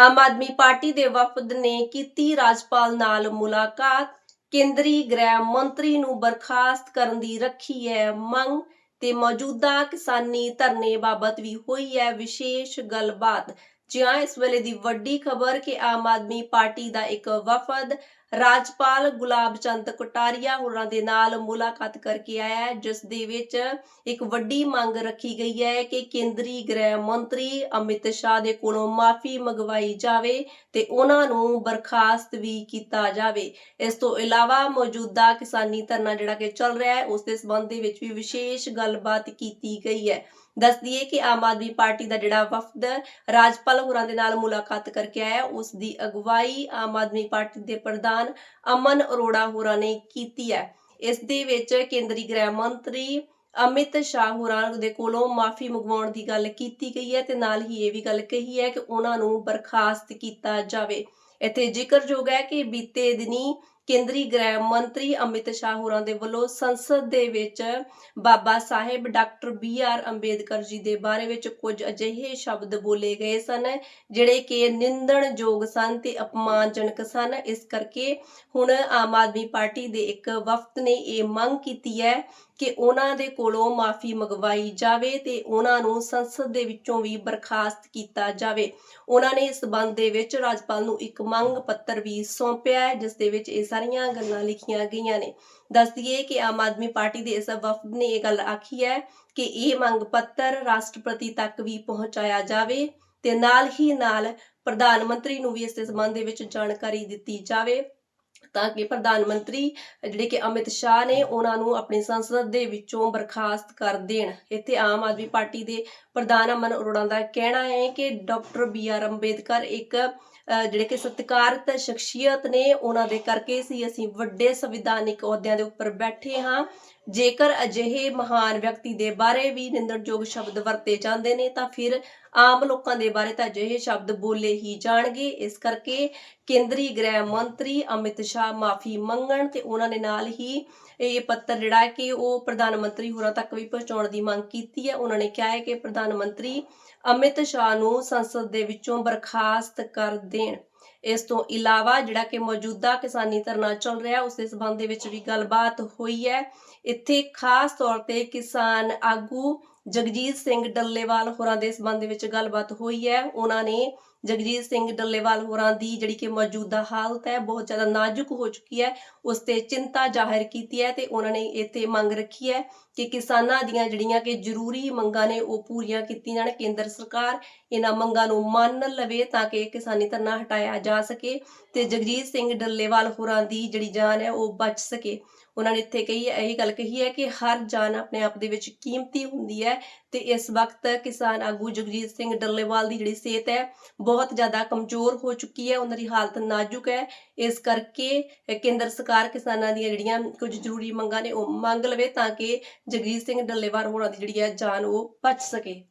Aam Aadmi party ਦੇ ਵਫਦ ਨੇ ਕੀਤੀ ਰਾਜਪਾਲ ਨਾਲ ਮੁਲਾਕਾਤ। ਕੇਂਦਰੀ ਗ੍ਰਹਿ ਮੰਤਰੀ ਨੂੰ ਬਰਖਾਸਤ ਕਰਨ ਦੀ ਰੱਖੀ ਹੈ ਮੰਗ ਤੇ ਮੌਜੂਦਾ ਕਿਸਾਨੀ ਧਰਨੇ ਬਾਬਤ ਵੀ ਹੋਈ ਹੈ ਵਿਸ਼ੇਸ਼ ਗੱਲਬਾਤ। ਜਿਹਾਂ ਇਸ ਵੇਲੇ ਦੀ ਵੱਡੀ ਖਬਰ ਕਿ ਆਮ ਆਦਮੀ ਪਾਰਟੀ ਦਾ ਇੱਕ ਵਫਦ ਰਾਜਪਾਲ ਗੁਲਾਬ ਚੰਦ ਕਟਾਰੀਆ ਹੋਰਾਂ ਦੇ ਨਾਲ ਮੁਲਾਕਾਤ ਕਰਕੇ ਆਇਆ ਹੈ, ਜਿਸ ਦੇ ਵਿੱਚ ਇੱਕ ਵੱਡੀ ਮੰਗ ਰੱਖੀ ਗਈ ਹੈ ਕਿ ਕੇਂਦਰੀ ਗ੍ਰਹਿ ਮੰਤਰੀ ਅਮਿਤ ਸ਼ਾਹ ਦੇ ਕੋਲੋਂ ਮਾਫੀ ਮੰਗਵਾਈ ਜਾਵੇ ਤੇ ਉਹਨਾਂ ਨੂੰ ਬਰਖਾਸਤ ਵੀ ਕੀਤਾ ਜਾਵੇ। ਇਸ ਤੋਂ ਇਲਾਵਾ ਮੌਜੂਦਾ ਕਿਸਾਨੀ ਧਰਨਾ ਜਿਹੜਾ ਕਿ ਚੱਲ ਰਿਹਾ ਹੈ, ਉਸ ਦੇ ਸੰਬੰਧ ਦੇ ਵਿੱਚ ਵੀ ਵਿਸ਼ੇਸ਼ ਗੱਲਬਾਤ ਕੀਤੀ ਗਈ ਹੈ। ਦੱਸ ਦਈਏ ਕਿ ਆਮ ਆਦਮੀ ਪਾਰਟੀ ਦਾ ਜਿਹੜਾ ਵਫਦ ਰਾਜਪਾਲ ਹੋਰਾਂ ਦੇ ਨਾਲ ਮੁਲਾਕਾਤ ਕਰਕੇ ਆਇਆ ਉਸ ਦੀ ਅਗਵਾਈ ਆਮ ਆਦਮੀ ਪਾਰਟੀ ਦੇ ਪ੍ਰਧਾਨ ਅਮਨ ਅਰੋੜਾ ਹੋਰਾਂ ਨੇ ਕੀਤੀ ਹੈ। ਇਸ ਦੇ ਵਿੱਚ ਕੇਂਦਰੀ ਗ੍ਰਹਿ ਮੰਤਰੀ ਅਮਿਤ ਸ਼ਾਹ ਹੋਰਾਂ ਦੇ ਕੋਲੋਂ ਮਾਫੀ ਮੰਗਵਾਉਣ ਦੀ ਗੱਲ ਕੀਤੀ ਗਈ ਹੈ ਤੇ ਨਾਲ ਹੀ ਇਹ ਵੀ ਗੱਲ ਕਹੀ ਹੈ ਕਿ ਉਹਨਾਂ ਨੂੰ ਬਰਖਾਸਤ ਕੀਤਾ ਜਾਵੇ। ਇੱਥੇ ਜ਼ਿਕਰਯੋਗ ਹੈ ਕਿ ਬੀਤੇ ਦਿਨੀ ਕੇਂਦਰੀ ਗ੍ਰਹਿ ਮੰਤਰੀ ਅਮਿਤ ਸ਼ਾਹ ਹੋਰਾਂ ਦੇ ਵੱਲੋਂ ਸੰਸਦ ਦੇ ਵਿੱਚ Baba Sahib doctor B R Ambedkar ji ਦੇ ਬਾਰੇ ਵਿੱਚ ਕੁਝ ਅਜਿਹੇ ਸ਼ਬਦ ਬੋਲੇ ਗਏ ਸਨ, ਜਿਹੜੇ ਕਿ ਨਿੰਦਣਯੋਗ ਸਨ ਤੇ ਅਪਮਾਨਜਨਕ ਸਨ। ਇਸ ਕਰਕੇ ਹੁਣ ਆਮ ਆਦਮੀ ਪਾਰਟੀ ਦੇ ਇੱਕ ਵਫਦ ਨੇ ਇਹ ਮੰਗ ਕੀਤੀ ਹੈ ਕਿ ਉਹਨਾਂ ਦੇ ਕੋਲੋਂ ਮਾਫੀ ਮੰਗਵਾਈ ਜਾਵੇ ਤੇ ਉਹਨਾਂ ਨੂੰ ਸੰਸਦ ਦੇ ਵਿੱਚੋਂ ਵੀ ਬਰਖਾਸਤ ਕੀਤਾ ਜਾਵੇ। ਉਹਨਾਂ ਨੇ ਇਸ ਸੰਬੰਧ ਦੇ ਵਿੱਚ ਰਾਜਪਾਲ ਨੂੰ ਇੱਕ ਮੰਗ ਪੱਤਰ ਵੀ ਸੌਂਪਿਆ ਹੈ, ਜਿਸ ਦੇ ਵਿੱਚ ਇਹ ਸਾਰੀਆਂ ਗੱਲਾਂ ਲਿਖੀਆਂ ਗਈਆਂ ਨੇ। ਦੱਸ ਦਈਏ ਕਿ ਆਮ ਆਦਮੀ ਪਾਰਟੀ ਦੇ ਇਸ ਵਫਦ ਨੇ ਇਹ ਗੱਲ ਆਖੀ ਹੈ ਕਿ ਇਹ ਮੰਗ ਪੱਤਰ ਰਾਸ਼ਟਰਪਤੀ ਤੱਕ ਵੀ ਪਹੁੰਚਾਇਆ ਜਾਵੇ ਤੇ ਨਾਲ ਹੀ ਨਾਲ ਪ੍ਰਧਾਨ ਮੰਤਰੀ ਨੂੰ ਵੀ ਇਸ ਦੇ ਸੰਬੰਧ ਦੇ ਵਿੱਚ ਜਾਣਕਾਰੀ ਦਿੱਤੀ ਜਾਵੇ। ਤਾਂ ਕਿ ਪ੍ਰਧਾਨ ਮੰਤਰੀ ਜਿਹੜੇ ਕਿ ਅਮਿਤ ਸ਼ਾਹ ਨੇ ਉਹਨਾਂ ਨੂੰ ਆਪਣੀ ਸੰਸਦ ਦੇ ਵਿੱਚੋਂ ਬਰਖਾਸਤ ਕਰ ਦੇਣ। ਇੱਥੇ ਆਮ ਆਦਮੀ ਪਾਰਟੀ ਦੇ ਪ੍ਰਧਾਨ ਅਮਨ ਅਰੋੜਾ ਦਾ ਕਹਿਣਾ ਹੈ ਕਿ ਡਾਕਟਰ ਬੀ ਆਰ ਅੰਬੇਦਕਰ ਇੱਕ ਜਿਹੜੇ ਕਿ ਸਤਿਕਾਰਤ ਸ਼ਖਸੀਅਤ ਨੇ। ਉਹਨਾਂ ਦੇ ਕਰਕੇ ਸੀ ਅਸੀਂ ਵੱਡੇ ਸੰਵਿਧਾਨਿਕ ਅਹੁਦਿਆਂ ਦੇ ਉੱਪਰ ਬੈਠੇ ਹਾਂ। ਜੇਕਰ ਅਜਿਹੇ ਮਹਾਨ ਵਿਅਕਤੀ ਦੇ ਬਾਰੇ ਵੀ ਨਿੰਦਣਯੋਗ ਸ਼ਬਦ ਵਰਤੇ ਜਾਂਦੇ ਨੇ, ਤਾਂ ਫਿਰ ਆਮ ਲੋਕਾਂ ਦੇ ਬਾਰੇ ਤਾਂ ਅਜਿਹੇ ਸ਼ਬਦ ਬੋਲੇ ਹੀ ਜਾਣਗੇ। ਇਸ ਕਰਕੇ ਕੇਂਦਰੀ ਗ੍ਰਹਿ ਮੰਤਰੀ ਅਮਿਤ ਸ਼ਾਹ ਮਾਫੀ ਮੰਗਣ ਤੇ ਉਹਨਾਂ ਨੇ ਨਾਲ ਹੀ ਇਹ ਪੱਤਰ ਜਿਹੜਾ ਕਿ ਉਹ ਪ੍ਰਧਾਨ ਮੰਤਰੀ ਹੋਰਾਂ ਤੱਕ ਵੀ ਪਹੁੰਚਾਉਣ ਦੀ ਮੰਗ ਕੀਤੀ ਹੈ। ਉਹਨਾਂ ਨੇ ਕਿਹਾ ਹੈ ਕਿ ਪ੍ਰਧਾਨ ਮੰਤਰੀ ਅਮਿਤ ਸ਼ਾਹ ਨੂੰ ਸੰਸਦ ਦੇ ਵਿੱਚੋਂ ਬਰਖਾਸਤ ਕਰ ਦੇਣ। ਇਸ ਤੋਂ ਇਲਾਵਾ ਜਿਹੜਾ ਕਿ ਮੌਜੂਦਾ ਕਿਸਾਨੀ ਧਰਨਾ ਚੱਲ ਰਿਹਾ, ਉਸ ਦੇ ਸਬੰਧ ਦੇ ਵਿੱਚ ਵੀ ਗੱਲਬਾਤ ਹੋਈ ਹੈ। ਇੱਥੇ ਖਾਸ ਤੌਰ ਤੇ ਕਿਸਾਨ ਆਗੂ ਜਗਜੀਤ ਸਿੰਘ ਡੱਲੇਵਾਲ ਹੋਰਾਂ ਦੇ ਸਬੰਧ ਦੇ ਵਿੱਚ ਗੱਲਬਾਤ ਹੋਈ ਹੈ। ਉਹਨਾਂ ਨੇ ਜਗਜੀਤ ਸਿੰਘ ਡੱਲੇਵਾਲ ਹੋਰਾਂ ਦੀ ਜਿਹੜੀ ਕਿ ਮੌਜੂਦਾ ਹਾਲਤ ਹੈ, ਬਹੁਤ ਜ਼ਿਆਦਾ ਨਾਜ਼ੁਕ ਹੋ ਚੁੱਕੀ ਹੈ। ਉਸ ਤੇ ਚਿੰਤਾ ਜ਼ਾਹਿਰ ਕੀਤੀ ਹੈ ਤੇ ਉਹਨਾਂ ਨੇ ਇੱਥੇ ਮੰਗ ਰੱਖੀ ਹੈ ਕਿ ਕਿਸਾਨਾਂ ਦੀਆਂ ਜਿਹੜੀਆਂ ਕਿ ਜ਼ਰੂਰੀ ਮੰਗਾਂ ਨੇ ਉਹ ਪੂਰੀਆਂ ਕੀਤੀਆਂ ਜਾਣ। ਕੇਂਦਰ ਸਰਕਾਰ ਇਹਨਾਂ ਮੰਗਾਂ ਨੂੰ ਮੰਨ ਲਵੇ ਤਾਂ ਕਿ ਕਿਸਾਨੀ ਧਰਨਾ ਹਟਾਇਆ ਜਾ ਸਕੇ ਤੇ ਜਗਜੀਤ ਸਿੰਘ ਡੱਲੇਵਾਲ ਹੋਰਾਂ ਦੀ ਜਿਹੜੀ ਜਾਨ ਹੈ ਉਹ ਬਚ ਸਕੇ। ਉਹਨਾਂ ਨੇ ਇੱਥੇ ਕਹੀ ਹੈ ਇਹ ਗੱਲ ਕਹੀ ਹੈ ਕਿ ਹਰ ਜਾਨ ਆਪਣੇ ਆਪ ਦੇ ਵਿੱਚ ਕੀਮਤੀ ਹੁੰਦੀ ਹੈ ਤੇ ਇਸ ਵਕਤ ਕਿਸਾਨ ਆਗੂ ਜਗਜੀਤ ਸਿੰਘ ਡੱਲੇਵਾਲ ਦੀ ਜਿਹੜੀ ਸਿਹਤ ਹੈ ਬਹੁਤ ਜ਼ਿਆਦਾ ਕਮਜ਼ੋਰ ਹੋ ਚੁੱਕੀ ਹੈ, ਉਹਨਾਂ ਦੀ ਹਾਲਤ ਨਾਜ਼ੁਕ ਹੈ। ਇਸ ਕਰਕੇ ਕੇਂਦਰ ਸਰਕਾਰ ਕਿਸਾਨਾਂ ਦੀਆਂ ਜਿਹੜੀਆਂ ਕੁਝ ਜ਼ਰੂਰੀ ਮੰਗਾਂ ਨੇ ਉਹ ਮੰਗ ਲਵੇ ਤਾਂ ਕਿ ਜਗਜੀਤ ਸਿੰਘ ਡੱਲੇਵਾਲ ਹੋਰਾਂ ਦੀ ਜਿਹੜੀ ਹੈ ਜਾਨ ਉਹ ਬਚ ਸਕੇ।